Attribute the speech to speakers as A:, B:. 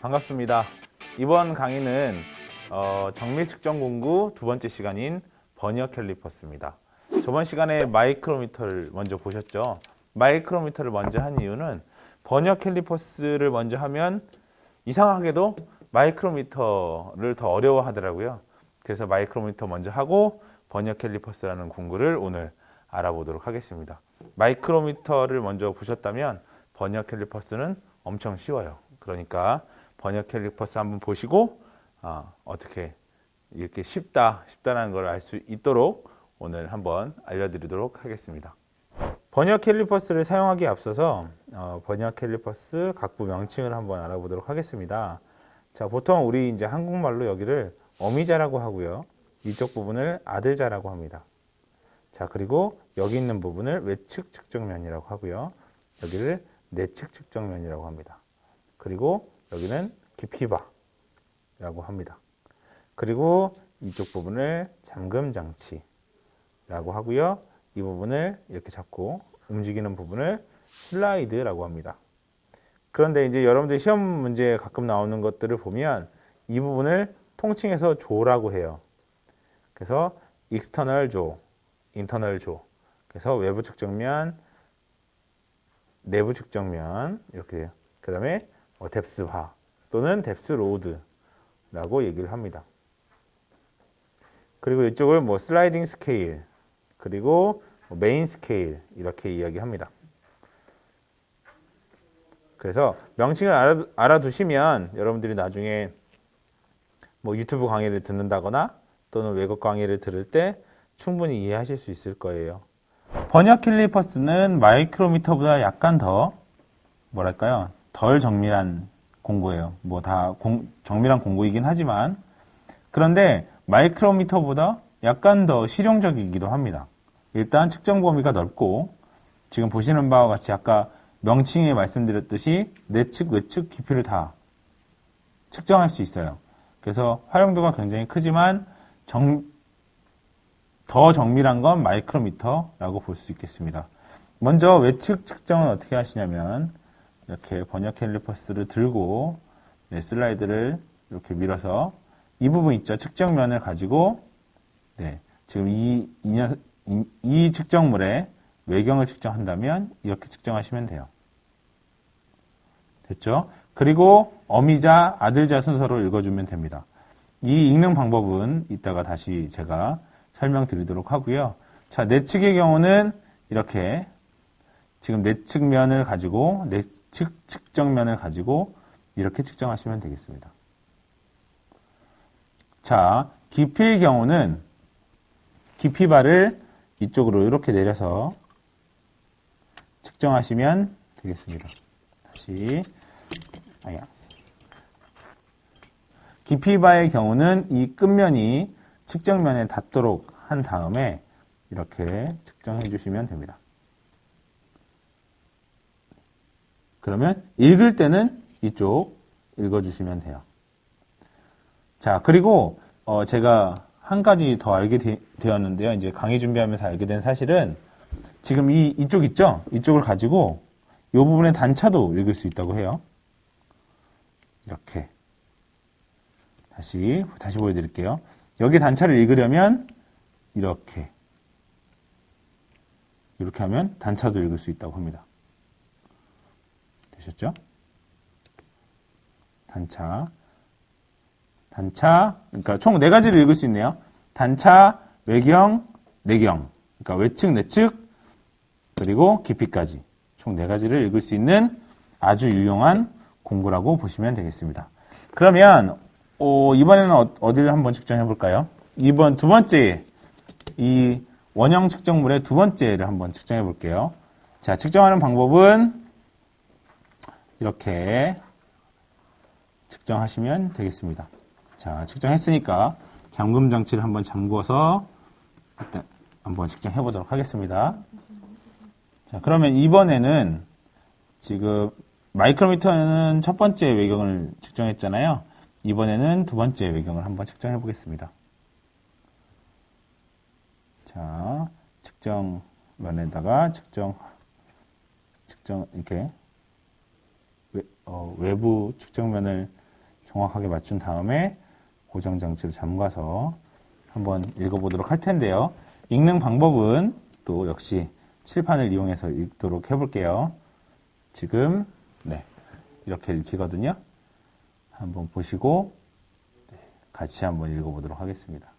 A: 반갑습니다. 이번 강의는 어, 정밀 측정 공구 두 번째 시간인 버니어 캘리퍼스입니다. 저번 시간에 마이크로미터를 먼저 보셨죠? 마이크로미터를 먼저 한 이유는 버니어 캘리퍼스를 먼저 하면 이상하게도 마이크로미터를 더 어려워하더라고요. 그래서 마이크로미터 먼저 하고 버니어 캘리퍼스라는 공구를 오늘 알아보도록 하겠습니다. 마이크로미터를 먼저 보셨다면 버니어 캘리퍼스는 엄청 쉬워요. 그러니까 버니어 캘리퍼스 한번 보시고 아, 어떻게 이렇게 쉽다, 쉽다라는 걸 알 수 있도록 오늘 한번 알려드리도록 하겠습니다. 버니어 캘리퍼스를 사용하기에 앞서서 어, 버니어 캘리퍼스 각부 명칭을 한번 알아보도록 하겠습니다. 자, 보통 우리 이제 한국말로 여기를 어미자라고 하고요. 이쪽 부분을 아들자라고 합니다. 자, 그리고 여기 있는 부분을 외측 측정면이라고 하고요. 여기를 내측 측정면이라고 합니다. 그리고 여기는 깊이바라고 합니다. 그리고 이쪽 부분을 잠금 장치라고 하고요. 이 부분을 이렇게 잡고 움직이는 부분을 슬라이드라고 합니다. 그런데 이제 여러분들 시험 문제에 가끔 나오는 것들을 보면 이 부분을 통칭해서 조라고 해요. 그래서 external 조, internal 조. 그래서 외부 측정면, 내부 측정면 이렇게 돼요. 그 다음에 뭐 뎁스화 또는 뎁스 로드라고 얘기를 합니다. 그리고 이쪽을 뭐 슬라이딩 스케일 그리고 뭐 메인 스케일 이렇게 이야기합니다. 그래서 명칭을 알아, 알아 두시면 여러분들이 나중에 뭐 유튜브 강의를 듣는다거나 또는 외국 강의를 들을 때 충분히 이해하실 수 있을 거예요. 번역 캘리퍼스는 마이크로미터보다 약간 더 뭐랄까요? 덜 정밀한 공고예요. 뭐 다 정밀한 공고이긴 하지만 그런데 마이크로미터보다 약간 더 실용적이기도 합니다. 일단 측정 범위가 넓고 지금 보시는 바와 같이 아까 명칭에 말씀드렸듯이 내측, 외측 깊이를 다 측정할 수 있어요. 그래서 활용도가 굉장히 크지만 정, 더 정밀한 건 마이크로미터라고 볼 수 있겠습니다. 먼저 외측 측정은 어떻게 하시냐면 이렇게 번역 캘리퍼스를 들고 네, 슬라이드를 이렇게 밀어서 이 부분 있죠. 측정면을 가지고 네, 지금 이, 이, 이, 이 측정물의 외경을 측정한다면 이렇게 측정하시면 돼요. 됐죠? 그리고 어미자, 아들자 순서로 읽어주면 됩니다. 이 읽는 방법은 이따가 다시 제가 설명드리도록 하고요. 자, 내측의 경우는 이렇게 지금 내측면을 가지고 내측 측정면을 가지고 이렇게 측정하시면 되겠습니다. 자, 깊이의 경우는 깊이바를 이쪽으로 이렇게 내려서 측정하시면 되겠습니다. 다시 아야. 깊이바의 경우는 이 끝면이 측정면에 닿도록 한 다음에 이렇게 측정해 주시면 됩니다. 그러면 읽을 때는 이쪽 읽어주시면 돼요. 자, 그리고 어 제가 한 가지 더 알게 되, 었는데요 이제 강의 준비하면서 알게 된 사실은 지금 이 이쪽 있죠? 이쪽을 가지고 이 부분의 단차도 읽을 수 있다고 해요. 이렇게 다시 다시 보여드릴게요. 여기 단차를 읽으려면 이렇게 이렇게 하면 단차도 읽을 수 있다고 합니다. 되셨죠? 단차 단차 그러니까 총 네 가지를 읽을 수 있네요. 단차, 외경, 내경 그러니까 외측, 내측 그리고 깊이까지 총 네 가지를 읽을 수 있는 아주 유용한 공부라고 보시면 되겠습니다. 그러면 어, 이번에는 어, 디를 한번 측정해 볼까요? 이번 두 번째 이 원형 측정물의 두 번째를 한번 측정해 볼게요. 자, 측정하는 방법은 이렇게 측정하시면 되겠습니다. 자, 측정했으니까 잠금 장치를 한번 잠궈서 일단 한번 측정해 보도록 하겠습니다. 자, 그러면 이번에는 지금 마이크로미터는 첫 번째 외경을 측정했잖아요. 이번에는 두 번째 외경을 한번 측정해 보겠습니다. 자, 측정면에다가 측정, 측정, 이렇게 외, 어, 외부 측정면을 정확하게 맞춘 다음에 고정 장치를 잠가서 한번 읽어보도록 할 텐데요. 읽는 방법은 또 역시 칠판을 이용해서 읽도록 해볼게요. 지금 네 이렇게 읽히거든요. 한번 보시고 네, 같이 한번 읽어보도록 하겠습니다.